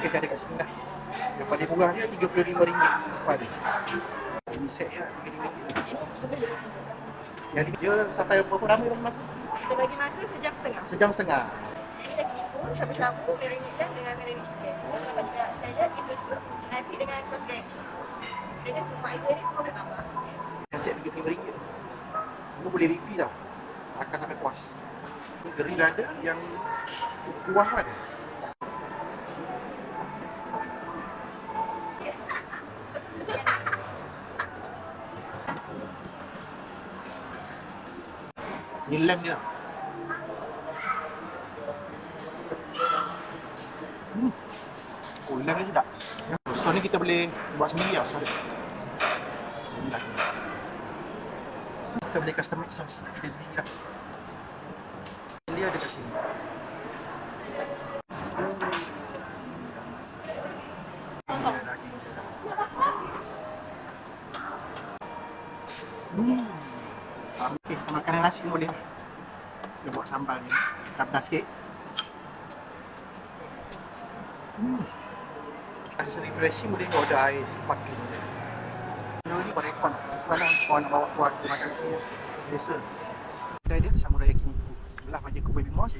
kita ada kat sini lah. Yang paling murah dia RM35 selembar dia. Ini set dia RM35. Yang ni dia sampai berapa lama masa? Kita bagi masa sejam setengah. Sejam setengah. Lagi syabu-syabu, marinate dengan marinade chicken. Lepas juga salad, itu semua nasi dengan cross dress. Dengan semua item ni semua boleh tambah. Yang set RM35 tu. Semua boleh repeat tau. Akan sampai puas. Ini grill ada yang kuah pun ada. Ni lamb dia. Hmm. Oh, lamb dia sedap. So ni kita boleh buat sendiri lah. Sorry. Kita boleh customize sauce kita sendiri lah. Dia ada kat sini. Hmm. Makanan nasi ni boleh. Dia buat sambal ni. Pedas sikit. Hmm. Rasa refreshing boleh order air sparkling je. Benda ni buat rekon. Semalam kau nak bawa keluarga makan sini. Selesa. Kedai dia Samurai Yakiniku. Sebelah Majlis Kubai Bimau,